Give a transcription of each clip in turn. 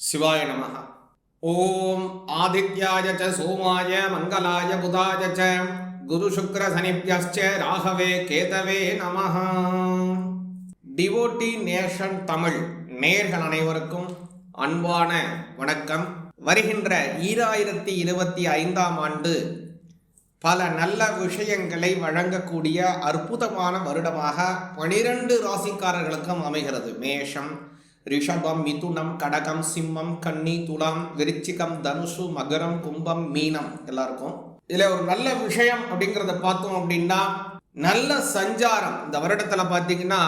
சிவாய நமக ஓம் ஆதித்யாய ச சோமாய மங்களாய புதாய ச குரு சுக்ர சனிப்யஸ்ச ராகவே கேதவே நமः டிவோட்டி நேஷன் தமிழ் நேர்கள் அனைவருக்கும் அன்பான வணக்கம். வருகின்ற ஈராயிரத்தி இருபத்தி ஐந்தாம் ஆண்டு பல நல்ல விஷயங்களை வழங்கக்கூடிய அற்புதமான வருடமாக பனிரெண்டு ராசிக்காரர்களுக்கும் அமைகிறது. மேஷம் ரிஷபம் மிதுனம் கடகம் சிம்மம் கன்னி துலாம் விருச்சிகம் தனுசு மகரம் கும்பம் மீனம் எல்லாருக்கும் இதில் ஒரு நல்ல விஷயம் அப்படிங்கிறத பார்த்தோம் அப்படின்னா நல்ல சஞ்சாரம் இந்த வருடத்தில் பார்த்தீங்கன்னா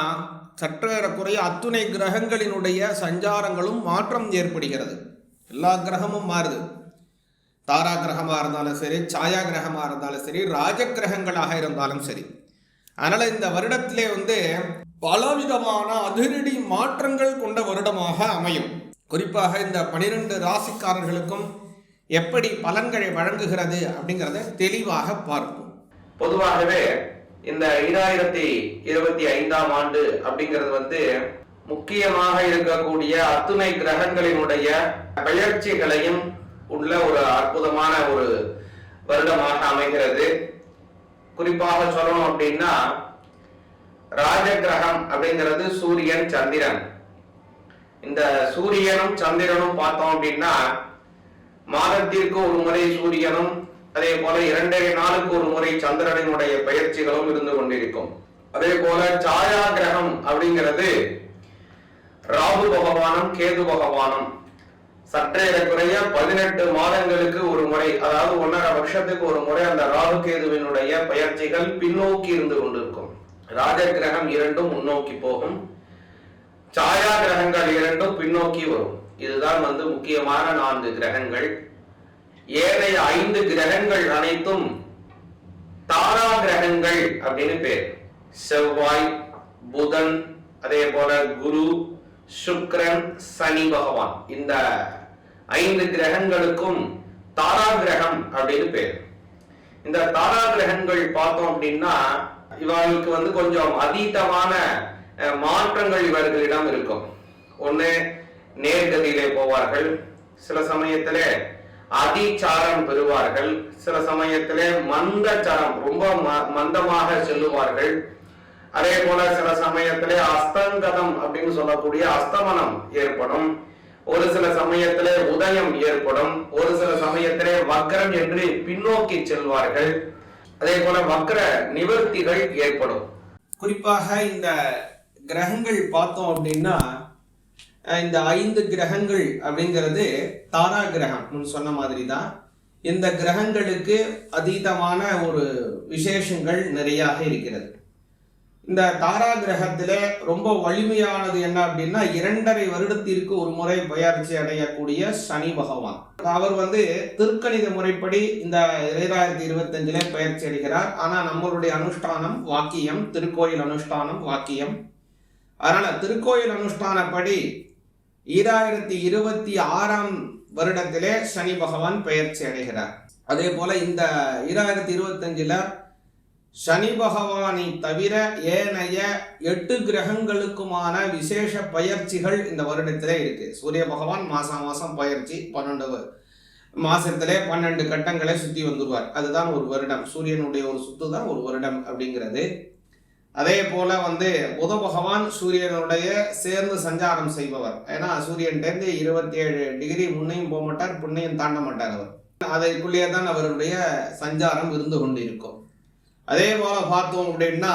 சற்றேறக்குறைய அத்துணை கிரகங்களினுடைய சஞ்சாரங்களும் மாற்றம் ஏற்படுகிறது எல்லா கிரகமும் மாறுது தாரா கிரகமாக இருந்தாலும் சரி சாயா கிரகமாக இருந்தாலும் சரி ராஜ கிரகங்களாக இருந்தாலும் சரி அதனால் இந்த வருடத்திலே வந்து பலவிதமான அதிரடி மாற்றங்கள் கொண்ட வருடமாக அமையும். குறிப்பாக இந்த பனிரெண்டு ராசிக்காரர்களுக்கும் எப்படி பலன்களை வழங்குகிறது அப்படிங்கிறத தெளிவாக பார்ப்போம். பொதுவாகவே இந்த ஈராயிரத்தி இருபத்தி ஐந்தாம் ஆண்டு அப்படிங்கிறது வந்து முக்கியமாக இருக்கக்கூடிய அத்துணை கிரகங்களினுடைய பெயர்ச்சிகளையும் உள்ள ஒரு அற்புதமான ஒரு வருடமாக அமைகிறது. குறிப்பாக சொல்லணும் அப்படின்னா ராஜ கிரகம் அப்படிங்கிறது சூரியன் சந்திரன். இந்த சூரியனும் சந்திரனும் பார்த்தோம் அப்படின்னா மாதத்திற்கு ஒரு முறை சூரியனும் அதே போல இரண்டரை நாளுக்கு ஒரு முறை சந்திரனினுடைய பயிற்சிகளும் இருந்து கொண்டிருக்கும். அதே போல சாயா கிரகம் அப்படிங்கிறது ராகு பகவானும் கேது பகவானும். சற்றே குறைய பதினெட்டு மாதங்களுக்கு ஒரு முறை அதாவது ஒன்றரை வருஷத்துக்கு ஒரு முறை அந்த ராகு கேதுவினுடைய பயிற்சிகள் பின்னோக்கி இருந்து கொண்டிருக்கும். ராஜ கிரகம் இரண்டும் முன்னோக்கி போகும். சாயா கிரகங்கள் இரண்டும் பின்னோக்கி வரும். இதுதான் வந்து முக்கியமான நான்கு கிரகங்கள். ஏனைய ஐந்து கிரகங்கள் அனைத்தும் தாரா கிரகங்கள் அப்படின்னு பேர். செவ்வாய் புதன் அதே போல குரு சுக்ரன் சனி பகவான். இந்த ஐந்து கிரகங்களுக்கும் தாரா கிரகம் அப்படின்னு பேர். இந்த தாரா கிரகங்கள் பார்த்தோம் அப்படின்னா இவர்களுக்கு வந்து கொஞ்சம் அதீதமான அஹ், மாற்றங்கள் இவர்களிடம் இருக்கும். ஒண்ணு நேர்கதியிலே போவார்கள். சில சமயத்திலே அதிச்சாரம் பெறுவார்கள். சில சமயத்துல மந்தச்சாரம் ரொம்ப ம- மந்தமாக செல்லுவார்கள். அதே போல சில சமயத்துல அஸ்தங்கதம் அப்படின்னு சொல்லக்கூடிய அஸ்தமனம் ஏற்படும். ஒரு சில சமயத்துல உதயம் ஏற்படும். ஒரு சில சமயத்திலே வக்ரம் என்று பின்னோக்கி செல்வார்கள். அதே போல வக்கர நிவர்த்திகள் ஏற்படும். குறிப்பாக இந்த கிரகங்கள் பார்த்தோம் அப்படின்னா இந்த ஐந்து கிரகங்கள் அப்படிங்கிறது தாரா கிரகம் முன் சொன்ன மாதிரி தான் இந்த கிரகங்களுக்கு அதீதமான ஒரு விசேஷங்கள் நிறையாக இருக்கிறது. இந்த தாரா கிரகத்தில் ரொம்ப வலிமையானது என்ன அப்படின்னா இரண்டரை வருடத்திற்கு ஒரு முறை பயிற்சி அடையக்கூடிய சனி பகவான். அவர் வந்து திருக்கணித முறைப்படி இந்த இரண்டாயிரத்தி இருபத்தஞ்சிலே பயிற்சி அடைகிறார் ஆனால் நம்மளுடைய அனுஷ்டானம் வாக்கியம் திருக்கோயில் அனுஷ்டானம் வாக்கியம். அதனால் திருக்கோயில் அனுஷ்டானப்படி ஈராயிரத்தி இருபத்தி ஆறாம் வருடத்திலே சனி பகவான் பயிற்சி அடைகிறார். அதே போல இந்த ஈராயிரத்தி இருபத்தஞ்சில் சனி பகவானை தவிர ஏனைய எட்டு கிரகங்களுக்குமான விசேஷ பயிற்சிகள் இந்த வருடத்திலே இருக்கு. சூரிய பகவான் மாசம் மாசம் பயிற்சி பன்னெண்டு மாசத்திலே பன்னெண்டு கட்டங்களை சுத்தி வந்துருவார். அதுதான் ஒரு வருடம். சூரியனுடைய ஒரு சுத்து தான் ஒரு வருடம் அப்படிங்கிறது. அதே போல வந்து புத பகவான் சூரியனுடைய சேர்ந்து சஞ்சாரம் செய்பவர். ஏன்னா சூரியன்டேருந்து இருபத்தி ஏழு டிகிரி முன்னையும் போக மாட்டார் புண்ணையும் தாண்ட மாட்டார் அவர். அதற்குள்ளேயே தான் அவருடைய சஞ்சாரம் இருந்து கொண்டு இருக்கும் அதே போல பார்த்தோம் அப்படின்னா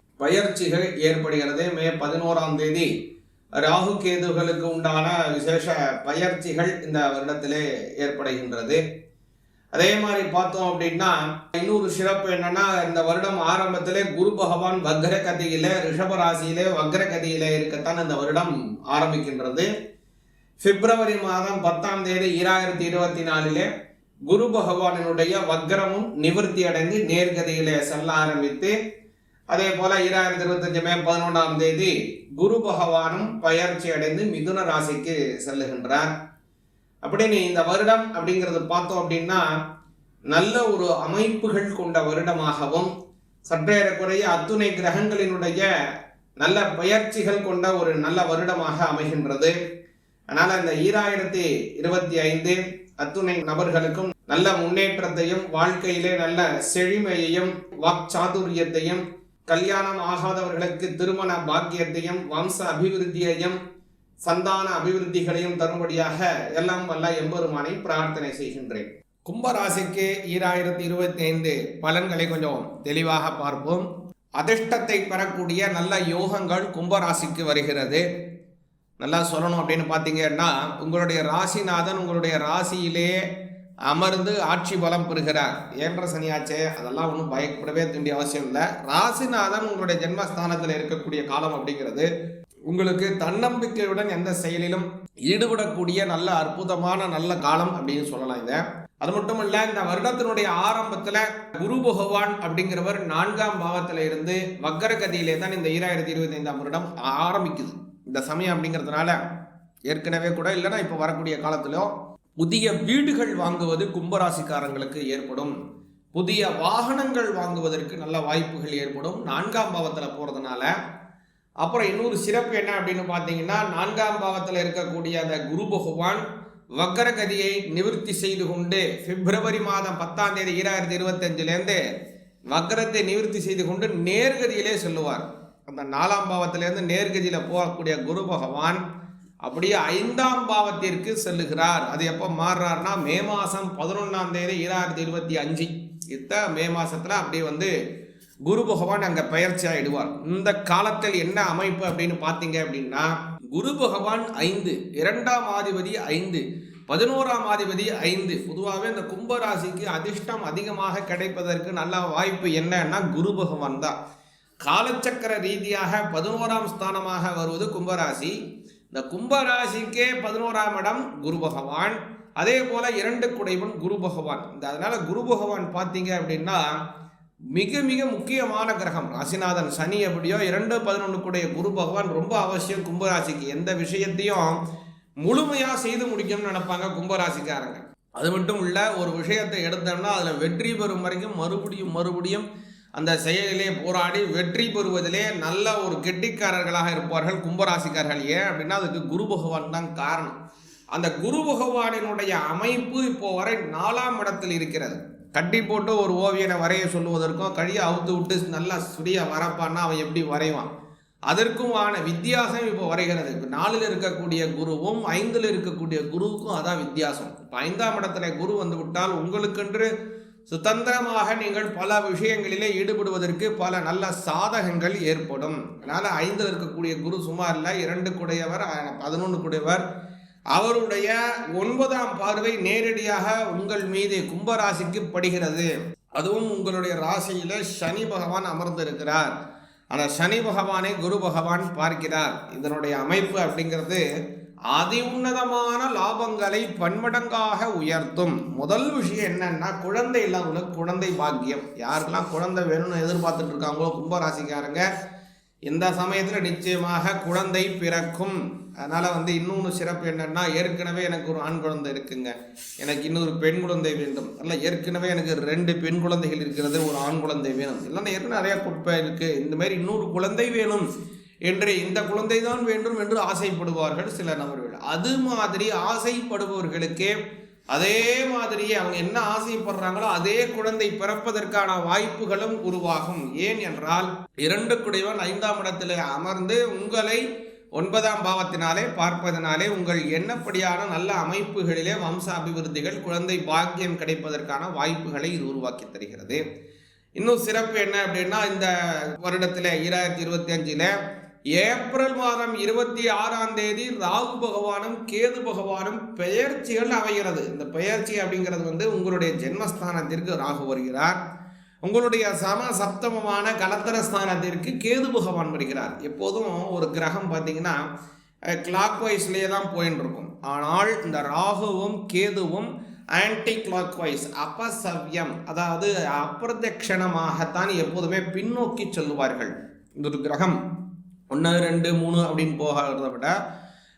பயிற்சிகள் ஏற்படுகிறது. மே பதினோராம் தேதி ராகு கேதுகளுக்கு உண்டான விசேஷ பயிற்சிகள் இந்த வருடத்திலே ஏற்படுகின்றது. அதே மாதிரி பார்த்தோம் அப்படின்னா இன்னொரு சிறப்பு என்னன்னா இந்த வருடம் ஆரம்பத்திலே குரு பகவான் வக்ர கதியில ரிஷப ராசியிலே வக்ர கதியில இருக்கத்தான் இந்த வருடம் ஆரம்பிக்கின்றது. பிப்ரவரி மாதம் பத்தாம் தேதி ஈராயிரத்தி இருபத்தி நாலிலே குரு பகவானினுடைய வக்ரமும் நிவர்த்தி அடைந்து நேர்கதியிலே செல்ல ஆரம்பித்து அதே போல ஈராயிரத்தி இருபத்தஞ்சு மே பதினொன்றாம் தேதி குரு பகவானும் பயிற்சி அடைந்து மிதுன ராசிக்கு செல்லுகின்றார். அப்படின்னு இந்த வருடம் அப்படிங்கிறது பார்த்தோம் அப்படின்னா நல்ல ஒரு அமைப்புகள் கொண்ட வருடமாகவும் சற்றேறக்குறைய அத்துணை கிரகங்களினுடைய நல்ல பயிற்சிகள் கொண்ட ஒரு நல்ல வருடமாக அமைகின்றது. அதனால் இந்த ஈராயிரத்தி இருபத்தி ஐந்து அத்துணை நபர்களுக்கும் நல்ல முன்னேற்றத்தையும் வாழ்க்கையிலே நல்ல செழுமையையும் வாக்சாதுரியத்தையும் கல்யாணம் ஆகாதவர்களுக்கு திருமண பாக்கியத்தையும் வம்ச அபிவிருத்தியையும் சந்தான அபிவிருத்திகளையும் தரும்படியாக எல்லாம் வல்ல எம்பெருமானை பிரார்த்தனை செய்கின்றேன். கும்பராசிக்கு ஈராயிரத்தி இருபத்தி ஐந்து பலன்களை கொஞ்சம் தெளிவாக பார்ப்போம். அதிர்ஷ்டத்தை பெறக்கூடிய நல்ல யோகங்கள் கும்பராசிக்கு வருகிறது. நல்லா சொல்லணும் அப்படின்னு பார்த்தீங்கன்னா உங்களுடைய ராசிநாதன் உங்களுடைய ராசியிலே அமர்ந்து ஆட்சி பலம் பெறுகிறார். ஏன்ற சனியாச்சே அதெல்லாம் ஒன்றும் பயப்படவே வேண்டிய அவசியம் இல்லை. ராசிநாதன் உங்களுடைய ஜென்மஸ்தானத்தில் இருக்கக்கூடிய காலம் அப்படிங்கிறது உங்களுக்கு தன்னம்பிக்கையுடன் எந்த செயலிலும் ஈடுபடக்கூடிய நல்ல அற்புதமான நல்ல காலம் அப்படின்னு சொல்லலாம் இதை. அது மட்டும் இல்ல இந்த வருடத்தினுடைய ஆரம்பத்துல குரு பகவான் அப்படிங்கிறவர் நான்காம் பாவத்துல இருந்து வக்கரகதியிலே தான் இந்த ஈராயிரத்தி இருபத்தி ஐந்தாம் வருடம் ஆரம்பிக்குது. இந்த சமயம் அப்படிங்கிறதுனால ஏற்கனவே கூட இல்லைன்னா இப்போ வரக்கூடிய காலத்திலும் புதிய வீடுகள் வாங்குவது கும்பராசிக்காரங்களுக்கு ஏற்படும். புதிய வாகனங்கள் வாங்குவதற்கு நல்ல வாய்ப்புகள் ஏற்படும். நான்காம் பாவத்தில் போகிறதுனால அப்புறம் இன்னொரு சிறப்பு என்ன அப்படின்னு பார்த்தீங்கன்னா நான்காம் பாவத்தில் இருக்கக்கூடிய அந்த குரு பகவான் வக்கரகதியை நிவர்த்தி செய்து கொண்டு பிப்ரவரி மாதம் பத்தாம் தேதி ஈராயிரத்தி இருபத்தஞ்சிலேருந்து வக்கரத்தை நிவர்த்தி செய்து கொண்டு நேர்கதியிலே செல்லுவார். அந்த நாலாம் பாவத்திலேருந்து நேர்கதியில் போகக்கூடிய குரு பகவான் அப்படியே ஐந்தாம் பாவத்திற்கு செல்லுகிறார். அது எப்போ மாறுறார்னா மே மாதம் பதினொன்றாம் தேதி ஈராயிரத்தி இருபத்தி அஞ்சு. இத்த மே மாதத்தில் அப்படியே வந்து குரு பகவான் அங்கே பயிற்சி ஆயிடுவார் இந்த காலத்தில் என்ன அமைப்பு அப்படின்னு பார்த்தீங்க அப்படின்னா குரு பகவான் ஐந்து இரண்டாம் ஆதிபதி ஐந்து பதினோராம் ஆதிபதி ஐந்து. பொதுவாகவே இந்த கும்பராசிக்கு அதிர்ஷ்டம் அதிகமாக கிடைப்பதற்கு நல்ல வாய்ப்பு என்னன்னா குரு பகவான் தான். காலச்சக்கர ரீதியாக பதினோராம் ஸ்தானமாக வருவது கும்பராசி. இந்த கும்பராசிக்கே பதினோராம் இடம் குரு பகவான். அதே போல இரண்டு குடைவன் குரு பகவான். இந்த அதனால குரு பகவான் பார்த்தீங்க அப்படின்னா மிக மிக முக்கியமான கிரகம். ராசிநாதன் சனி எப்படியோ இரண்டு பதினொன்றுக்குடைய குரு பகவான் ரொம்ப அவசியம் கும்பராசிக்கு. எந்த விஷயத்தையும் முழுமையாக செய்து முடிக்கணும்னு நினைப்பாங்க கும்பராசிக்காரங்க. அது மட்டும் இல்லை ஒரு விஷயத்தை எடுத்தோம்னா அதில் வெற்றி பெறும் வரைக்கும் மறுபடியும் மறுபடியும் அந்த செயலிலே போராடி வெற்றி பெறுவதிலே நல்ல ஒரு கெட்டிக்காரர்களாக இருப்பார்கள் கும்பராசிக்காரர்கள். ஏன் அப்படின்னா அதுக்கு குரு பகவான் தான் காரணம். அந்த குரு பகவானினுடைய அமைப்பு இப்போ வரை நாலாம் இடத்தில் இருக்கிறது. கட்டி போட்டு ஒரு ஓவியனை வரைய சொல்லுவதற்கும் கழியை அவுத்து விட்டு நல்லா சுடிய வரப்பான்னா அவன் எப்படி வரைவான்? அதற்குமான வித்தியாசம் இப்போ வரைகிறது. இப்போ நாலில் இருக்கக்கூடிய குருவும் ஐந்தில் இருக்கக்கூடிய குருவுக்கும் அதான் வித்தியாசம். இப்போ ஐந்தாம் இடத்துல குரு வந்து விட்டால் உங்களுக்கென்று சுதந்திரமாக நீங்கள் பல விஷயங்களிலே ஈடுபடுவதற்கு பல நல்ல சாதகங்கள் ஏற்படும். அதனால் ஐந்தில் இருக்கக்கூடிய குரு சுமார் இல்லை இரண்டு குடையவர் பதினொன்று குடையவர். அவருடைய ஒன்பதாம் பார்வை நேரடியாக உங்கள் மீது கும்பராசிக்கு படுகிறது. அதுவும் உங்களுடைய ராசியில சனி பகவான் அமர்ந்திருக்கிறார். ஆனால் சனி பகவானை குரு பகவான் பார்க்கிறார். இதனுடைய அமைப்பு அப்படிங்கிறது அதி உன்னதமான லாபங்களை பன்மடங்காக உயர்த்தும். முதல் விஷயம் என்னன்னா குழந்தை இல்லாதவங்களுக்கு குழந்தை பாக்கியம். யாருக்கெல்லாம் குழந்தை வேணும்னு எதிர்பார்த்துட்டு இருக்காங்களோ கும்பராசிக்காரங்க இந்த சமயத்தில் நிச்சயமாக குழந்தை பிறக்கும். அதனால் வந்து இன்னொன்று சிறப்பு என்னன்னா ஏற்கனவே எனக்கு ஒரு ஆண் குழந்தை இருக்குங்க. எனக்கு இன்னொரு பெண் குழந்தை வேண்டும். அல்ல ஏற்கனவே எனக்கு ரெண்டு பெண் குழந்தைகள் இருக்கிறது ஒரு ஆண் குழந்தை வேணும். இல்லைன்னா ஏற்கனவே நிறையா குப்பை இருக்குது இந்த மாதிரி இன்னொரு குழந்தை வேணும். என்று இந்த குழந்தை தான் வேண்டும் என்று ஆசைப்படுவார்கள் சில நபர்கள் அது மாதிரி ஆசைப்படுபவர்களுக்கே அதே மாதிரியே அவங்க என்ன ஆசைப்படுறாங்களோ அதே குழந்தை பிறப்பதற்கான வாய்ப்புகளும் உருவாகும். ஏன் என்றால் இரண்டு குடைவன் ஐந்தாம் இடத்திலே அமர்ந்து உங்களை ஒன்பதாம் பாவத்தினாலே பார்ப்பதனாலே உங்கள் என்னப்படியான நல்ல அமைப்புகளிலே வம்ச அபிவிருத்திகள் குழந்தை பாக்கியம் கிடைப்பதற்கான வாய்ப்புகளை இது உருவாக்கி தருகிறது. இன்னும் சிறப்பு என்ன அப்படின்னா இந்த வருடத்தில் ஈராயிரத்தி இருபத்தி அஞ்சில் ஏப்ரல் மாதம் இருபத்தி ஆறாம் தேதி ராகு பகவானும் கேது பகவானும் பெயர்ச்சிகள் அமைகிறது. இந்த பெயர்ச்சி அப்படிங்கிறது வந்து உங்களுடைய ஜென்மஸ்தானத்திற்கு ராகு வருகிறார். உங்களுடைய சம சப்தமமான கலத்தர ஸ்தானத்திற்கு கேது பகவான் வருகிறார். எப்போதும் ஒரு கிரகம் பார்த்தீங்கன்னா கிளாக் வைஸ்லேயே தான் போயின்னு இருக்கும் ஆனால் இந்த ராகுவும் கேதுவும் ஆன்டி கிளாக் வைஸ் அபசவ்யம் அதாவது அப்பிரதட்சணமாகத்தான் எப்போதுமே பின்னோக்கி செல்லுவார்கள். இந்த ஒரு கிரகம். ஒன்று ரெண்டு மூணு அப்படின்னு போகிறத விட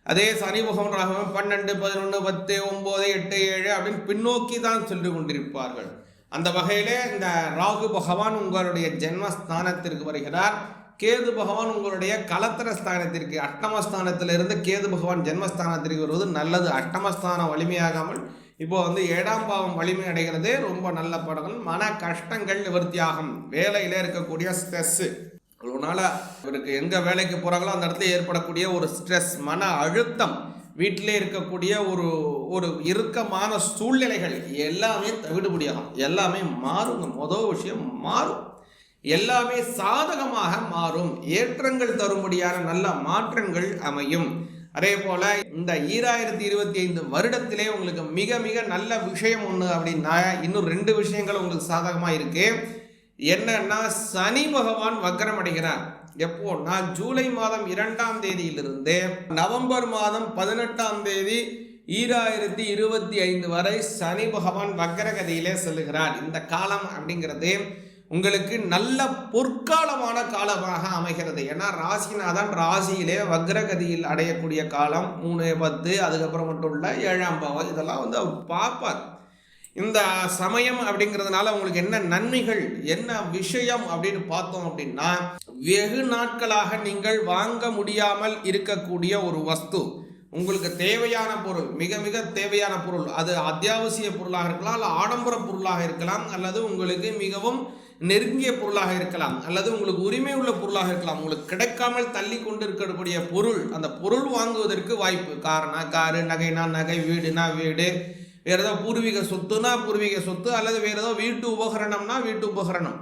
அதே சனி பகவான் ராகவன் பன்னெண்டு பதினொன்று பத்து ஒம்பது எட்டு ஏழு அப்படின்னு பின்னோக்கி தான் சென்று கொண்டிருப்பார்கள். அந்த வகையிலே இந்த ராகு பகவான் உங்களுடைய ஜென்மஸ்தானத்திற்கு வருகிறார். கேது பகவான் உங்களுடைய கலத்திர ஸ்தானத்திற்கு அஷ்டமஸ்தானத்திலிருந்து கேது பகவான் ஜென்மஸ்தானத்திற்கு வருவது நல்லது. அஷ்டமஸ்தானம் வலிமையாகாமல் இப்போ வந்து ஏழாம் பாவம் வலிமை அடைகிறது. ரொம்ப நல்ல படங்கள் மன கஷ்டங்கள் நிவர்த்தியாகும். வேலையில இருக்கக்கூடிய ஸ்ட்ரெஸ்ஸு அதனால இவருக்கு எங்கே வேலைக்கு போகிறாங்களோ அந்த இடத்துல ஏற்படக்கூடிய ஒரு ஸ்ட்ரெஸ் மன அழுத்தம் வீட்டிலே இருக்கக்கூடிய ஒரு ஒரு இறுக்கமான சூழ்நிலைகள் எல்லாமே தவிடுபடியாகும் எல்லாமே மாறுங்க. மொதல் விஷயம் மாறும். எல்லாமே சாதகமாக மாறும். ஏற்றங்கள் தரும்படியான நல்ல மாற்றங்கள் அமையும். அதே போல் இந்த ஈராயிரத்தி இருபத்தி ஐந்து வருடத்திலே உங்களுக்கு மிக மிக நல்ல விஷயம் ஒன்று அப்படின்னா இன்னும் ரெண்டு விஷயங்கள் உங்களுக்கு சாதகமாக இருக்குது என்னன்னா சனி பகவான் வக்ரம் அடைகிறார். எப்போ? நான் ஜூலை மாதம் இரண்டாம் தேதியிலிருந்து. நவம்பர் மாதம் பதினெட்டாம் தேதி ஈராயிரத்தி இருபத்தி ஐந்து வரை சனி பகவான் வக்ரகதியிலே செல்கிறார் இந்த காலம் அப்படிங்கிறது உங்களுக்கு நல்ல பொற்காலமான காலமாக அமைகிறது. ஏன்னா ராசிநாதன் ராசியிலே வக்ரகதியில் அடையக்கூடிய காலம் மூணு பத்து அதுக்கப்புறம் மட்டும் உள்ள ஏழாம் பாவம். இதெல்லாம் வந்து அவர் பார்ப்பார். இந்த சமயம் அப்படிங்கிறதுனால உங்களுக்கு என்ன நன்மைகள் என்ன விஷயம் அப்படின்னு பார்த்தோம் அப்படின்னா வெகு நாட்களாக நீங்கள் வாங்க முடியாமல் இருக்கக்கூடிய ஒரு வஸ்து. உங்களுக்கு தேவையான பொருள் மிக மிக தேவையான பொருள். அது அத்தியாவசிய பொருளாக இருக்கலாம் அல்ல ஆடம்பர பொருளாக இருக்கலாம் அல்லது உங்களுக்கு மிகவும் நெருங்கிய பொருளாக இருக்கலாம் அல்லது உங்களுக்கு உரிமை உள்ள பொருளாக இருக்கலாம். உங்களுக்கு கிடைக்காமல் தள்ளி கொண்டு இருக்கக்கூடிய பொருள் அந்த பொருள் வாங்குவதற்கு வாய்ப்பு. காரணம் காரு நகைனா நகை வீடுனா வீடு வேற ஏதோ பூர்வீக சொத்துனா பூர்வீக சொத்து அல்லது வேற ஏதோ வீட்டு உபகரணம்னா வீட்டு உபகரணம்.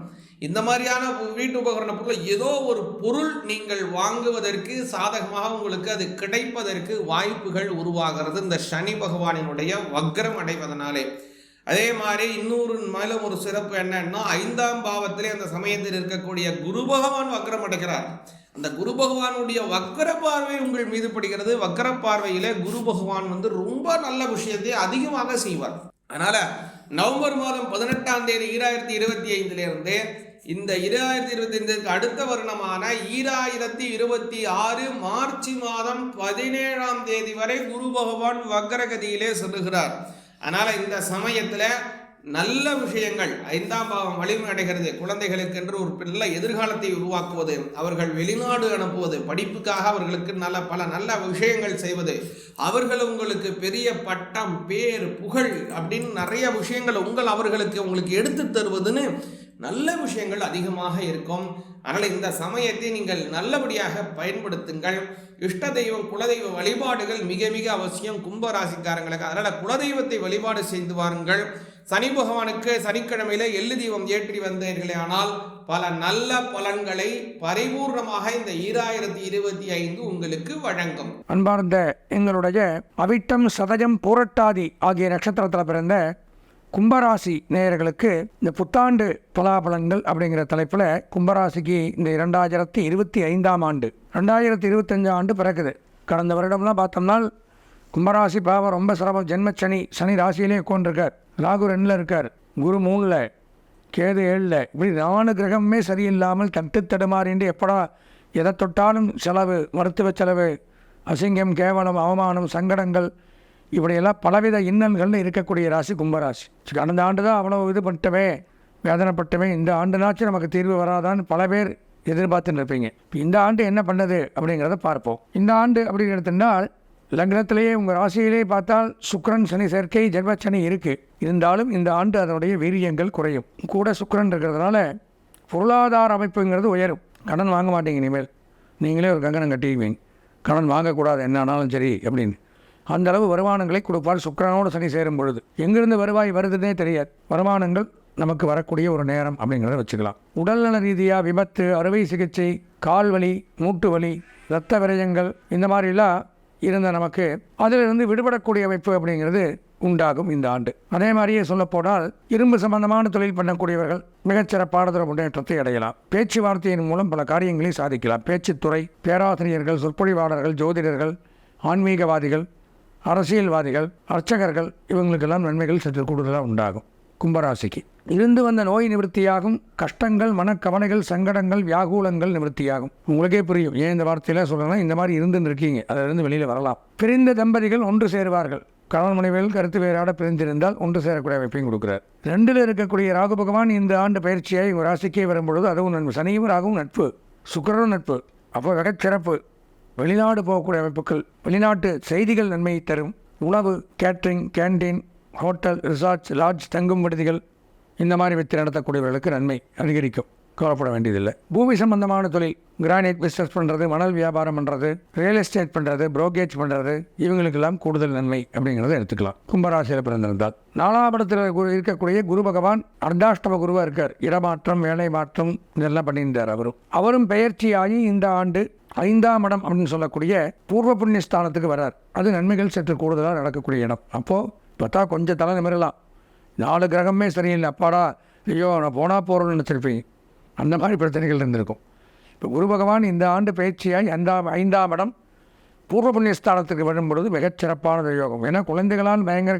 இந்த மாதிரியான வீட்டு உபகரண பொருள் ஏதோ ஒரு பொருள் நீங்கள் வாங்குவதற்கு சாதகமாக உங்களுக்கு அது கிடைப்பதற்கு வாய்ப்புகள் உருவாகிறது. இந்த சனி பகவானினுடைய வக்ரம் அடைவதனாலே. அதே மாதிரி இன்னொரு மேலும் ஒரு சிறப்பு என்னன்னா ஐந்தாம் பாவத்திலே அந்த சமயத்தில் இருக்கக்கூடிய குரு பகவான் வக்ரம் அடைகிறார். அந்த குரு பகவானுடைய வக்கர பார்வை உங்கள் மீது படுகிறது. வக்கர பார்வையிலே குரு பகவான் வந்து ரொம்ப நல்ல விஷயத்தை அதிகமாக செய்வார். அதனால் நவம்பர் மாதம் பதினெட்டாம் தேதி ஈராயிரத்தி இருபத்தி ஐந்துலேருந்து இந்த ஈராயிரத்தி இருபத்தி ஐந்துக்கு அடுத்த வருடமான ஈராயிரத்தி இருபத்தி ஆறு மார்ச் மாதம் பதினேழாம் தேதி வரை குரு பகவான் வக்கரகதியிலே செல்லுகிறார் அதனால் இந்த சமயத்தில் நல்ல விஷயங்கள். ஐந்தாம் பாவம் வலிமை அடைகிறது. குழந்தைகளுக்கென்று ஒரு நல்ல எதிர்காலத்தை உருவாக்குவது அவர்கள் வெளிநாடு அனுப்புவது படிப்புக்காக அவர்களுக்கு நல்ல பல நல்ல விஷயங்கள் செய்வது. அவர்கள் உங்களுக்கு பெரிய பட்டம் பேர் புகழ் அப்படின்னு நிறைய விஷயங்கள் உங்கள் அவர்களுக்கு உங்களுக்கு எடுத்து தருவதுன்னு நல்ல விஷயங்கள் அதிகமாக இருக்கும். அதனால் இந்த சமயத்தை நீங்கள் நல்லபடியாக பயன்படுத்துங்கள். இஷ்ட தெய்வம் குலதெய்வ வழிபாடுகள் மிக மிக அவசியம். கும்ப ராசிக்காரங்களுக்கு அதனால் குலதெய்வத்தை வழிபாடு செய்து வாருங்கள். சனி பகவானுக்கு சனிக்கிழமையில எள்ளு தீபம் ஏற்றி வந்தீர்களே ஆனால் பல நல்ல பலன்களை பரிபூர்ணமாக இந்த ஈராயிரத்தி இருபத்தி ஐந்து உங்களுக்கு வழங்கும். அன்பார்ந்த எங்களுடைய அவிட்டம் சதயம் பூரட்டாதி ஆகிய நட்சத்திரத்தில் பிறந்த கும்பராசி நேயர்களுக்கு இந்த புத்தாண்டு பலாபலன்கள் அப்படிங்கிற தலைப்பில் கும்பராசிக்கு இந்த இரண்டாயிரத்தி இருபத்தி ஐந்தாம் ஆண்டு ரெண்டாயிரத்தி இருபத்தஞ்சாம் ஆண்டு பிறக்குது. கடந்த வருடம்லாம் பார்த்தோம்னா கும்பராசி பாவம் ரொம்ப சிரமம். ஜென்மச்சனி சனி ராசியிலே உட்காந்துருக்கார் ராகு ரெண்டில் இருக்கார். குரு மூணில் கேது ஏழில். இப்படி நாலு கிரகமே சரியில்லாமல் தட்டு தடுமாறிண்டு எப்படா எதை தொட்டாலும் செலவு மருத்துவ செலவு அசிங்கம் கேவலம் அவமானம் சங்கடங்கள் இப்படியெல்லாம் பலவித இன்னல்கள்னு இருக்கக்கூடிய ராசி கும்பராசி. கடந்த ஆண்டு தான் அவ்வளோ இது பண்ணிட்டவே வேதனைப்பட்டவே இந்த ஆண்டுனாச்சும் நமக்கு தீர்வு வராதான்னு பல பேர் எதிர்பார்த்துட்டு இருப்பீங்க இப்போ இந்த ஆண்டு என்ன பண்ணது அப்படிங்கிறத பார்ப்போம். இந்த ஆண்டு அப்படின்னு எடுத்துட்டால் லக்னத்திலேயே உங்கள் ராசியிலே பார்த்தால் சுக்கரன் சனி சேர்க்கை ஜென்மச்சனி இருக்குது இருந்தாலும் இந்த ஆண்டு அதனுடைய வீரியங்கள் குறையும். கூட சுக்கரன் இருக்கிறதுனால பொருளாதார அமைப்புங்கிறது உயரும். கடன் வாங்க மாட்டீங்க இனிமேல். நீங்களே ஒரு கங்கணம் கட்டிக்குவீங்க. கடன் வாங்கக்கூடாது என்ன ஆனாலும் சரி அப்படின்னு. அந்த அளவு வருமானங்களை கொடுப்பார் சுக்கரனோடு சனி சேரும் பொழுது. எங்கிருந்து வருவாய் வருதுன்னே தெரியாது. வருமானங்கள் நமக்கு வரக்கூடிய ஒரு நேரம் அப்படிங்கிறத வச்சுக்கலாம். உடல்நல ரீதியாக விபத்து அறுவை சிகிச்சை கால் வலி மூட்டு வலி இரத்த விரயங்கள் இந்த மாதிரிலாம் இருந்த நமக்கு அதிலிருந்து விடுபடக்கூடிய அமைப்பு அப்படிங்கிறது உண்டாகும் இந்த ஆண்டு. அதே மாதிரியே சொல்லப்போனால் இரும்பு சம்பந்தமான தொழில் பண்ணக்கூடியவர்கள் மிகச்சிறப்பானதொரு முன்னேற்றத்தை அடையலாம். பேச்சுவார்த்தையின் மூலம் பல காரியங்களையும் சாதிக்கலாம். பேச்சுத்துறை பேராசிரியர்கள் சொற்பொழிவாளர்கள் ஜோதிடர்கள் ஆன்மீகவாதிகள் அரசியல்வாதிகள் அர்ச்சகர்கள் இவங்களுக்கெல்லாம் நன்மைகள் சற்று கூடுதலாக உண்டாகும். கும்பராசிக்கு. இருந்து வந்த நோய் நிவர்த்தியாகும் கஷ்டங்கள் மனக்கவலைகள் சங்கடங்கள் வியாகுலங்கள் நிவர்த்தியாகும். உங்களுக்கே புரியும். ஏன் இந்த வார்த்தையில சொல்லலாம் இந்த மாதிரி இருந்துன்னு இருக்கீங்க. அதிலிருந்து வெளியில் வரலாம். பிரிந்த தம்பதிகள் ஒன்று சேருவார்கள். கணவன் மனைவிகள் கருத்து வேறாட பிரிந்திருந்தால் ஒன்று சேரக்கூடிய அமைப்பையும் கொடுக்குறார். ரெண்டில் இருக்கக்கூடிய ராகு பகவான் இந்த ஆண்டு பயிற்சியாக உங்கள் ராசிக்கே வரும்பொழுது அதுவும் நன்மை. சனியும் ராகவும் நட்பு. சுக்கரனும் நட்பு. அப்போ சிறப்பு வெளிநாடு போகக்கூடிய அமைப்புகள் வெளிநாட்டு செய்திகள் நன்மையை தரும். உணவு catering canteen hotel resorts lodge தங்கும் விடுதிகள் இந்த மாதிரி வைத்து நடத்தக்கூடியவர்களுக்கு நன்மை அதிகரிக்கும். கவலைப்பட வேண்டியதில்லை. பூமி சம்பந்தமான தொழில் கிரானைட் பிஸ்னஸ் பண்ணுறது மணல் வியாபாரம் பண்ணுறது ரியல் எஸ்டேட் பண்ணுறது புரோக்கேஜ் பண்ணுறது இவங்களுக்கெல்லாம் கூடுதல் நன்மை அப்படிங்கிறத எடுத்துக்கலாம். கும்பராசியில் பிறந்திருந்தால். நாலாம் இடத்துல இருக்கக்கூடிய குரு பகவான் அர்த்தாஷ்டம குருவாக இருக்கார். இடமாற்றம் வேலை மாற்றம் இதெல்லாம் பண்ணியிருந்தார் அவரும். அவரும் பெயர்ச்சியாகி இந்த ஆண்டு ஐந்தாம் இடம் அப்படின்னு சொல்லக்கூடிய பூர்வ புண்ணிய ஸ்தானத்துக்கு வரார் அது நன்மைகள் சற்று கூடுதலாக நடக்கக்கூடிய இடம். அப்போது பார்த்தா கொஞ்சம் தலை நிமிரலாம். நாலு கிரகமே சரியில்லை. அப்பாடா ஐயோ நான் போனால் போகிறோம்னு நினச்சிருப்பீங்க. அந்த மாதிரி பிரச்சனைகள் இருந்திருக்கும். இப்போ குரு பகவான் இந்த ஆண்டு பயிற்சியாய் ஐந்தாம் ஐந்தாம் இடம் பூர்வ புண்ணியஸ்தானத்துக்கு வரும்பொழுது மிகச்சிறப்பான யோகம். ஏன்னா குழந்தைகளால் பயங்கர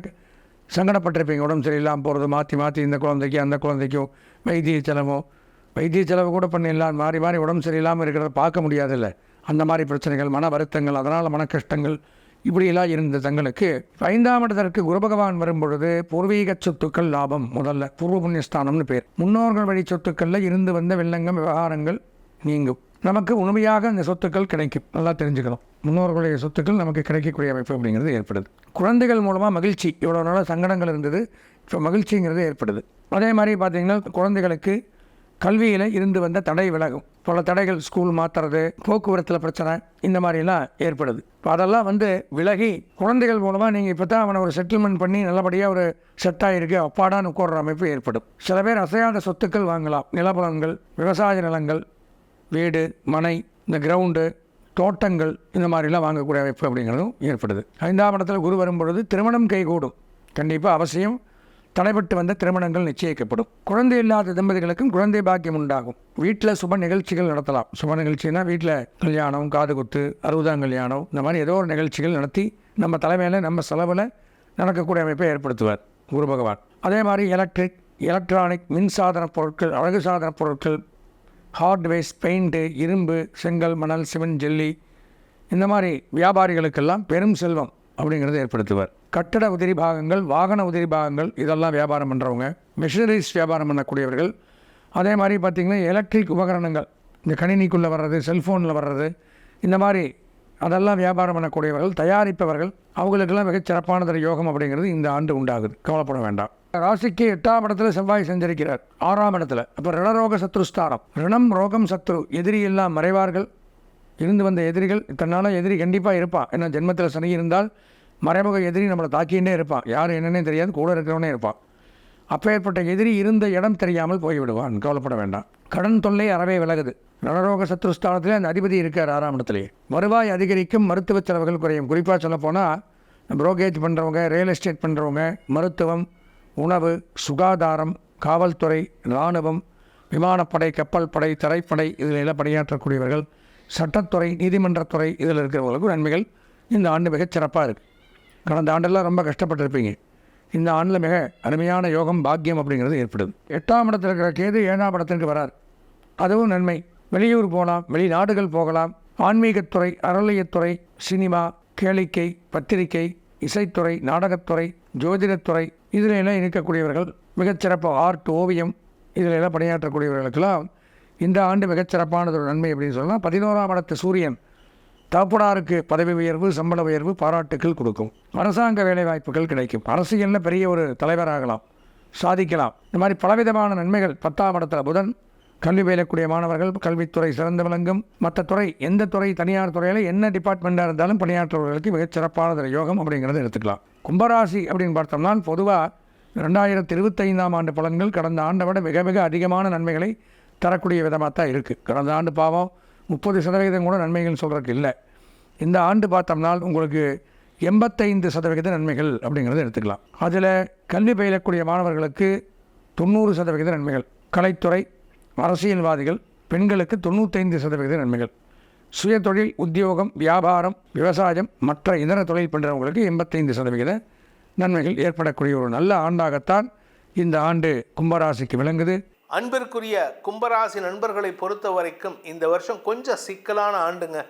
சங்கடப்பட்டிருப்பீங்க. உடம்பு சரியில்லாமல் போகிறது மாற்றி மாற்றி இந்த குழந்தைக்கு அந்த குழந்தைக்கும் வைத்திய செலவோ வைத்திய செலவு கூட பண்ணிடலாம் மாறி மாறி உடம்பு சரியில்லாமல் இருக்கிறத பார்க்க முடியாதுல்ல. அந்த மாதிரி பிரச்சனைகள் மன வருத்தங்கள் அதனால் மன கஷ்டங்கள் இப்படியெல்லாம் இருந்த தங்களுக்கு. ஐந்தாம் இடத்திற்கு குரு பகவான் வரும்பொழுது பூர்வீக சொத்துக்கள் லாபம் முதல்ல. பூர்வ புண்ணியஸ்தானம்னு பேர். முன்னோர்கள் வழி சொத்துக்களில் இருந்து வந்த வெள்ளங்கம் விவகாரங்கள் நீங்கும். நமக்கு உண்மையாக அந்த சொத்துக்கள் கிடைக்கும். நல்லா தெரிஞ்சுக்கணும். முன்னோர்களுடைய சொத்துக்கள் நமக்கு கிடைக்கக்கூடிய அமைப்பு அப்படிங்கிறது ஏற்படுது. குழந்தைகள் மூலமாக மகிழ்ச்சி. இவ்வளோ நாளாக சங்கடங்கள் இருந்தது. இப்போ மகிழ்ச்சிங்கிறது ஏற்படுது. அதே மாதிரி பார்த்தீங்கன்னா குழந்தைகளுக்கு கல்வியில் இருந்து வந்த தடை விலகும். பல தடைகள் ஸ்கூல் மாற்றுறது போக்குவரத்தில் பிரச்சனை இந்த மாதிரிலாம் ஏற்படுது. இப்போ அதெல்லாம் வந்து விலகி குழந்தைகள் மூலமாக நீங்கள் இப்போ தான் அவனை ஒரு செட்டில்மெண்ட் பண்ணி நல்லபடியாக ஒரு செட்டாகிருக்கு அப்பாடான்னு உட்கார்ற அமைப்பு ஏற்படும். சில பேர் அசையாத சொத்துக்கள் வாங்கலாம். நிலபலன்கள் விவசாய நிலங்கள் வீடு மனை இந்த கிரவுண்டு தோட்டங்கள் இந்த மாதிரிலாம் வாங்கக்கூடிய அமைப்பு அப்படிங்கிறதும் ஏற்படுது. ஐந்தாம் இடத்துல குரு வரும்பொழுது திருமணம் கைகூடும். கண்டிப்பாக அவசியம். தடைபட்டு வந்த திருமணங்கள் நிச்சயிக்கப்படும். குழந்தை இல்லாத தம்பதிகளுக்கும் குழந்தை பாக்கியம் உண்டாகும். வீட்டில் சுப நிகழ்ச்சிகள் நடத்தலாம். சுப நிகழ்ச்சினா வீட்டில் கல்யாணம் காது குத்து அறுபதாம் கல்யாணம் இந்த மாதிரி ஏதோ ஒரு நிகழ்ச்சிகள் நடத்தி நம்ம தலைமையில் நம்ம செலவில் நடக்கக்கூடிய அமைப்பை ஏற்படுத்துவார் குரு பகவான். அதே மாதிரி எலக்ட்ரிக் எலக்ட்ரானிக் மின்சாதன பொருட்கள் அழகு சாதன பொருட்கள் ஹார்ட்வேர்ஸ் பெயிண்ட்டு இரும்பு செங்கல் மணல் சிமெண்ட் ஜெல்லி இந்த மாதிரி வியாபாரிகளுக்கெல்லாம் பெரும் செல்வம். அப்படிங்கிறத ஏற்படுத்துவார். கட்டட உதிரி பாகங்கள் வாகன உதிரி பாகங்கள் இதெல்லாம் வியாபாரம் பண்ணுறவங்க மிஷினரிஸ் வியாபாரம் பண்ணக்கூடியவர்கள். அதே மாதிரி பார்த்திங்கன்னா எலக்ட்ரிக் உபகரணங்கள் இந்த கணினிக்குள்ளே வர்றது செல்ஃபோனில் வர்றது இந்த மாதிரி அதெல்லாம் வியாபாரம் பண்ணக்கூடியவர்கள் தயாரிப்பவர்கள் அவங்களுக்கெல்லாம் மிகச் சிறப்பானதொரு யோகம் அப்படிங்கிறது இந்த ஆண்டு உண்டாகுது. கவலைப்பட வேண்டாம். ராசிக்கு எட்டாம் இடத்துல செவ்வாய் செஞ்சிருக்கிறார். ஆறாம் இடத்துல. அப்போ ரணரோக சத்ருஸ்தானம் ரிணம் ரோகம் சத்ரு எதிரி எல்லாம் மறைவார்கள். இருந்து வந்த எதிரிகள் தன்னால் எதிரி கண்டிப்பாக இருப்பான் ஏன்னா ஜென்மத்தில் சனி இருந்தால் மறைமுக எதிரி நம்மளை தாக்கின்னே இருப்பான் யார் என்னன்னே தெரியாது கூட இருக்கிறவனே இருப்பான் அப்பேற்பட்ட எதிரி இருந்த இடம் தெரியாமல் போய்விடுவான். கவலைப்பட வேண்டாம். கடன் தொல்லை அறவே விலகுது. நடரோக சத்ருஸ்தானத்தில் அந்த அதிபதி இருக்கார் ஆறாம் இடத்துலேயே வருவாய் அதிகரிக்கும் மருத்துவ செலவுகள் குறையும். குறிப்பாக சொல்லப்போனால் புரோக்கேஜ் பண்ணுறவங்க ரியல் எஸ்டேட் பண்ணுறவங்க மருத்துவம் உணவு சுகாதாரம் காவல்துறை இராணுவம் விமானப்படை கப்பல் படை தரைப்படை இதில் எல்லாம் பணியாற்றக்கூடியவர்கள் சட்டத்துறை நீதிமன்றத்துறை இதில் இருக்கிறவங்களுக்கும் நன்மைகள். இந்த ஆண்டு மிகச் சிறப்பாக இருக்குது கடந்த ஆண்டெல்லாம் ரொம்ப கஷ்டப்பட்டிருப்பீங்க. இந்த ஆண்டில் மிக அருமையான யோகம் பாக்கியம் அப்படிங்கிறது ஏற்படுது. எட்டாம் இடத்தில் இருக்கிற கேது ஏழாம் இடத்திற்கு வரார். அதுவும் நன்மை. வெளியூர் போகலாம் வெளிநாடுகள் போகலாம். ஆன்மீகத்துறை அறநிலையத்துறை சினிமா கேளிக்கை பத்திரிகை இசைத்துறை நாடகத்துறை ஜோதிடத்துறை இதில் எல்லாம் இருக்கக்கூடியவர்கள் மிகச்சிறப்பு ஆர்ட் ஓவியம் இதில் எல்லாம் பணியாற்றக்கூடியவர்களுக்கெல்லாம் இந்த ஆண்டு மிகச்சிறப்பானது ஒரு நன்மை அப்படின்னு சொல்லலாம் பதினோராம் இடத்து சூரியன் தகப்பனாருக்கு பதவி உயர்வு சம்பள உயர்வு பாராட்டுக்கள் கொடுக்கும். அரசாங்க வேலைவாய்ப்புகள் கிடைக்கும். அரசியலில் பெரிய ஒரு தலைவராகலாம் சாதிக்கலாம். இந்த மாதிரி பலவிதமான நன்மைகள். பத்தாம் இடத்துல புதன் கல்வி பயிலக்கூடிய மாணவர்கள் கல்வித்துறை சிறந்து விளங்கும். மற்ற துறை எந்த துறை தனியார் துறையில் என்ன டிபார்ட்மெண்ட்டாக இருந்தாலும் பணியாற்றுபவர்களுக்கு மிகச் சிறப்பானது யோகம் அப்படிங்கிறத எடுத்துக்கலாம். கும்பராசி அப்படின்னு பார்த்தோம்னா பொதுவாக ரெண்டாயிரத்தி இருபத்தைந்தாம் ஆண்டு பலன்கள் கடந்த ஆண்டை விட மிக மிக அதிகமான நன்மைகளை தரக்கூடிய விதமாக தான் இருக்குது கடந்த ஆண்டு பாவம் முப்பது சதவிகிதம் கூட நன்மைகள் சொல்கிறதுக்கு இல்லை. இந்த ஆண்டு பார்த்தோம்னா உங்களுக்கு எண்பத்தைந்து சதவிகித நன்மைகள் அப்படிங்கிறத எடுத்துக்கலாம். அதில் கல்வி பயிலக்கூடிய மாணவர்களுக்கு தொண்ணூறு சதவிகித நன்மைகள். கலைத்துறை அரசியல்வாதிகள் பெண்களுக்கு தொண்ணூத்தைந்து சதவிகித நன்மைகள். சுய தொழில் உத்தியோகம் வியாபாரம் விவசாயம் மற்ற இதர தொழில் பண்ணுறவங்களுக்கு எண்பத்தைந்து சதவிகித நன்மைகள் ஏற்படக்கூடிய ஒரு நல்ல ஆண்டாகத்தான் இந்த ஆண்டு கும்பராசிக்கு விளங்குது. அன்பிற்குரிய கும்பராசி நண்பர்களை பொறுத்த வரைக்கும் இந்த வருஷம் கொஞ்சம் சிக்கலான ஆண்டுங்க.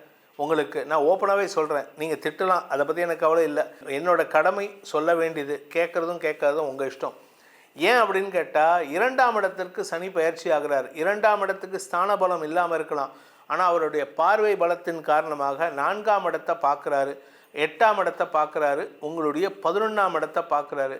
உங்களுக்கு நான் ஓப்பனாகவே சொல்கிறேன் நீங்கள் திட்டலாம். அதை பற்றி எனக்கு கவலை இல்லை. என்னோட கடமை சொல்ல வேண்டியது கேட்குறதும் கேட்காததும் உங்கள் இஷ்டம். ஏன் அப்படின்னு கேட்டால் இரண்டாம் இடத்திற்கு சனி பயிற்சி ஆகிறார். இரண்டாம் இடத்துக்கு ஸ்தான பலம் இல்லாமல் இருக்கலாம். ஆனால் அவருடைய பார்வை பலத்தின் காரணமாக நான்காம் இடத்தை பார்க்குறாரு. எட்டாம் இடத்தை பார்க்குறாரு. உங்களுடைய பதினொன்றாம் இடத்தை பார்க்குறாரு.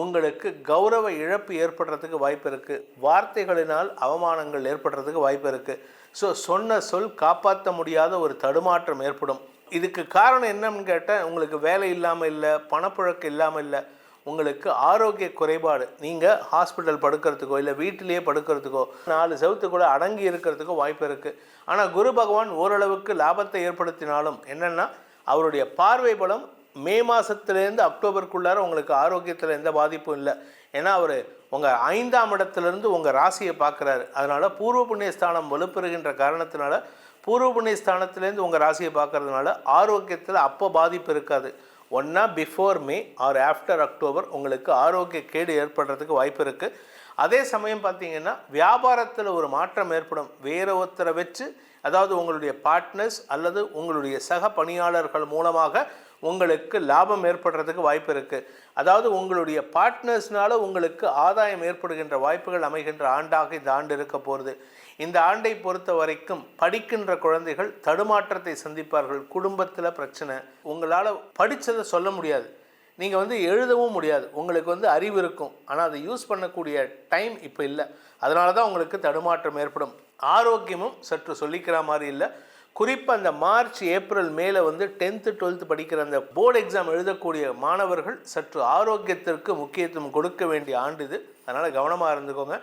உங்களுக்கு கௌரவ இழப்பு ஏற்படுறதுக்கு வாய்ப்பு இருக்குது வார்த்தைகளினால் அவமானங்கள் ஏற்படுறதுக்கு வாய்ப்பு இருக்குது ஸோ சொன்ன சொல் காப்பாற்ற முடியாத ஒரு தடுமாற்றம் ஏற்படும். இதுக்கு காரணம் என்னன்னு கேட்டால் உங்களுக்கு வேலை இல்லாமல் இல்லை பணப்புழக்கம் இல்லாமல் இல்லை உங்களுக்கு ஆரோக்கிய குறைபாடு. நீங்கள் ஹாஸ்பிட்டல் படுக்கிறதுக்கோ இல்லை வீட்டிலேயே படுக்கிறதுக்கோ நாலு செவத்துக்குள்ளே அடங்கி இருக்கிறதுக்கோ வாய்ப்பு இருக்குது ஆனால் குரு பகவான் ஓரளவுக்கு லாபத்தை ஏற்படுத்தினாலும் என்னென்னா அவருடைய பார்வை பலம் மே மாதத்துலேருந்து அக்டோபருக்குள்ளார உங்களுக்கு ஆரோக்கியத்தில் எந்த பாதிப்பும் இல்லை. ஏன்னா அவர் உங்கள் ஐந்தாம் இடத்துலேருந்து உங்கள் ராசியை பார்க்குறாரு அதனால் பூர்வ புண்ணியஸ்தானம் வலுப்பெறுகின்ற காரணத்தினால பூர்வ புண்ணியஸ்தானத்துலேருந்து உங்கள் ராசியை பார்க்கறதுனால ஆரோக்கியத்தில் அப்போ பாதிப்பு இருக்காது. ஒன்றா before May or after October உங்களுக்கு ஆரோக்கிய கேடு ஏற்படுறதுக்கு வாய்ப்பு இருக்குது அதே சமயம் பார்த்தீங்கன்னா வியாபாரத்தில் ஒரு மாற்றம் ஏற்படும். வேற ஒருத்தரை வச்சு அதாவது உங்களுடைய பார்ட்னர்ஸ் அல்லது உங்களுடைய சக பணியாளர்கள் மூலமாக உங்களுக்கு லாபம் ஏற்படுறதுக்கு வாய்ப்பு இருக்குது அதாவது உங்களுடைய பார்ட்னர்ஸ்னால உங்களுக்கு ஆதாயம் ஏற்படுகின்ற வாய்ப்புகள் அமைகின்ற ஆண்டாக இந்த ஆண்டு இருக்க போகிறது இந்த ஆண்டை பொறுத்த வரைக்கும் படிக்கின்ற குழந்தைகள் தடுமாற்றத்தை சந்திப்பார்கள். குடும்பத்தில் பிரச்சனை. உங்களால் படித்ததை சொல்ல முடியாது. நீங்கள் வந்து எழுதவும் முடியாது. உங்களுக்கு வந்து அறிவு இருக்கும். ஆனால் அதை யூஸ் பண்ணக்கூடிய டைம் இப்போ இல்லை. அதனால தான் உங்களுக்கு தடுமாற்றம் ஏற்படும். ஆரோக்கியமும் சற்று சொல்லிக்கிற மாதிரி இல்லை. குறிப்பாக அந்த மார்ச் ஏப்ரல் மேலே வந்து டென்த்து டுவெல்த்து படிக்கிற அந்த போர்டு எக்ஸாம் எழுதக்கூடிய மாணவர்கள் சற்று ஆரோக்கியத்திற்கு முக்கியத்துவம் கொடுக்க வேண்டிய ஆண்டு இது. அதனால் கவனமாக இருந்துக்கோங்க.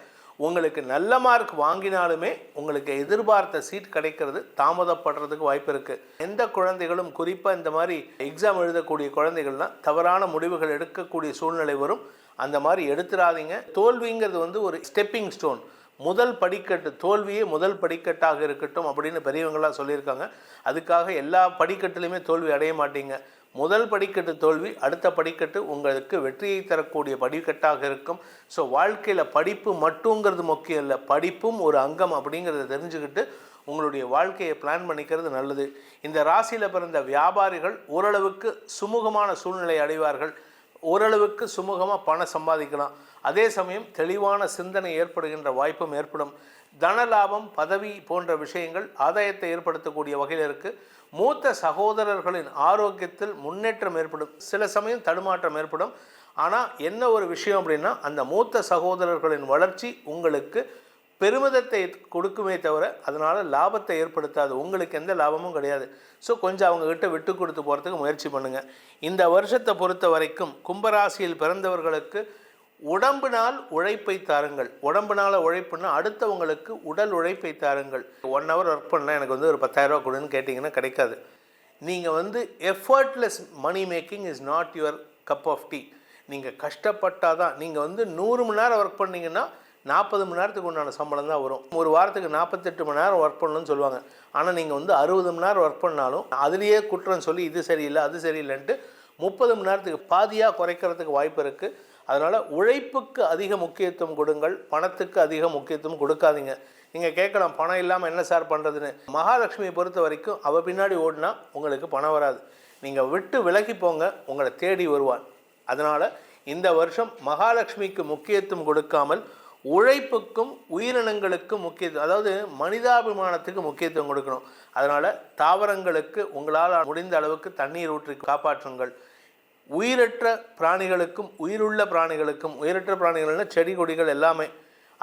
உங்களுக்கு நல்ல மார்க் வாங்கினாலுமே உங்களுக்கு எதிர்பார்த்த சீட் கிடைக்கிறது. தாமதப்படுறதுக்கு வாய்ப்பு இருக்குது எந்த குழந்தைகளும் குறிப்பாக இந்த மாதிரி எக்ஸாம் எழுதக்கூடிய குழந்தைகள்லாம் தவறான முடிவுகள் எடுக்கக்கூடிய சூழ்நிலை வரும். அந்த மாதிரி எடுத்துடாதீங்க தோல்விங்கிறது வந்து ஒரு ஸ்டெப்பிங் ஸ்டோன் முதல் படிக்கட்டு தோல்வியே முதல் படிக்கட்டாக இருக்கட்டும் அப்படின்னு பெரியவங்களாம் சொல்லியிருக்காங்க. அதுக்காக எல்லா படிக்கட்டுலையுமே தோல்வி அடைய மாட்டீங்க. முதல் படிக்கட்டு தோல்வி அடுத்த படிக்கட்டு உங்களுக்கு வெற்றியை தரக்கூடிய படிக்கட்டாக இருக்கும். ஸோ வாழ்க்கையில் படிப்பு மட்டுங்கிறது முக்கியம் இல்லை. படிப்பும் ஒரு அங்கம் அப்படிங்கிறத தெரிஞ்சுக்கிட்டு உங்களுடைய வாழ்க்கையை பிளான் பண்ணிக்கிறது நல்லது. இந்த ராசியில் பிறந்த வியாபாரிகள் ஓரளவுக்கு சுமூகமான சூழ்நிலை அடைவார்கள். ஓரளவுக்கு சுமூகமாக பணம் சம்பாதிக்கலாம். அதே சமயம் தெளிவான சிந்தனை ஏற்படுகின்ற வாய்ப்பும் ஏற்படும். தன லாபம் பதவி போன்ற விஷயங்கள் ஆதாயத்தை ஏற்படுத்தக்கூடிய வகையில் இருக்குது மூத்த சகோதரர்களின் ஆரோக்கியத்தில் முன்னேற்றம் ஏற்படும். சில சமயம் தடுமாற்றம் ஏற்படும். ஆனால் என்ன ஒரு விஷயம் அப்படின்னா அந்த மூத்த சகோதரர்களின் வளர்ச்சி உங்களுக்கு பெருமிதத்தை கொடுக்குமே தவிர அதனால் லாபத்தை ஏற்படுத்தாது. உங்களுக்கு எந்த லாபமும் கிடையாது. ஸோ கொஞ்சம் அவங்கக்கிட்ட விட்டு கொடுத்து போகிறதுக்கு முயற்சி பண்ணுங்கள் இந்த வருஷத்தை பொறுத்த வரைக்கும் கும்பராசியில் பிறந்தவர்களுக்கு உடம்பினால் உழைப்பை தாருங்கள். உடம்புனால் உழைப்புன்னா அடுத்தவங்களுக்கு உடல் உழைப்பை தாருங்கள். ஒன் ஹவர் ஒர்க் பண்ணால் எனக்கு வந்து ஒரு பத்தாயிரரூபா கொடுன்னு கேட்டிங்கன்னா கிடைக்காது. நீங்கள் வந்து effortless money making is not your cup of tea நீங்கள் கஷ்டப்பட்டால் தான் நீங்கள் வந்து நூறு மணி நேரம் ஒர்க் பண்ணீங்கன்னா நாற்பது மணி நேரத்துக்கு உண்டான சம்பளம் தான் வரும். ஒரு வாரத்துக்கு நாற்பத்தெட்டு மணி நேரம் ஒர்க் பண்ணணும்னு சொல்லுவாங்க. ஆனால் நீங்கள் வந்து அறுபது மணி நேரம் ஒர்க் பண்ணாலும் அதுலேயே குற்றம் சொல்லி இது சரியில்லை அது சரியில்லைன்ட்டு முப்பது மணி நேரத்துக்கு பாதியாக குறைக்கிறதுக்கு வாய்ப்பு இருக்குது அதனால் உழைப்புக்கு அதிக முக்கியத்துவம் கொடுங்கள் பணத்துக்கு அதிக முக்கியத்துவம் கொடுக்காதீங்க. நீங்கள் கேட்கலாம் பணம் இல்லாமல் என்ன சார் பண்ணுறதுன்னு மகாலட்சுமியை பொறுத்த வரைக்கும் அவள் பின்னாடி ஓடினா உங்களுக்கு பணம் வராது. நீங்கள் விட்டு விலகி போங்க உங்களை தேடி வருவான். அதனால் இந்த வருஷம் மகாலட்சுமிக்கு முக்கியத்துவம் கொடுக்காமல் உழைப்புக்கும் உயிரினங்களுக்கும் முக்கியத்துவம் அதாவது மனிதாபிமானத்துக்கு முக்கியத்துவம் கொடுக்கணும். அதனால் தாவரங்களுக்கு உங்களால் முடிந்த அளவுக்கு தண்ணீர் ஊற்றி காப்பாற்றுங்கள். உயிரற்ற பிராணிகளுக்கும் உயிருள்ள பிராணிகளுக்கும் உயிரற்ற பிராணிகள்னால் செடி கொடிகள் எல்லாமே.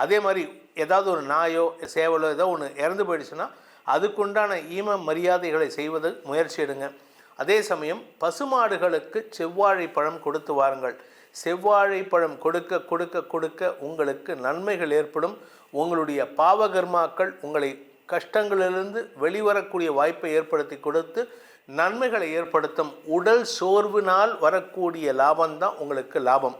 அதே மாதிரி ஏதாவது ஒரு நாயோ சேவலோ ஏதோ ஒன்று இறந்து போயிடுச்சுன்னா அதுக்குண்டான ஈம மரியாதைகளை செய்வது முயற்சி எடுங்க. அதே சமயம் பசுமாடுகளுக்கு செவ்வாழை பழம் கொடுத்து வாருங்கள். செவ்வாழை பழம் கொடுக்க கொடுக்க கொடுக்க உங்களுக்கு நன்மைகள் ஏற்படும். உங்களுடைய பாவகர்மாக்கள் உங்களை கஷ்டங்களிலிருந்து வெளிவரக்கூடிய வாய்ப்பை ஏற்படுத்தி கொடுத்து நன்மைகளை ஏற்படுத்தும் உடல் சோர்வினால் வரக்கூடிய லாபம்தான் உங்களுக்கு லாபம்.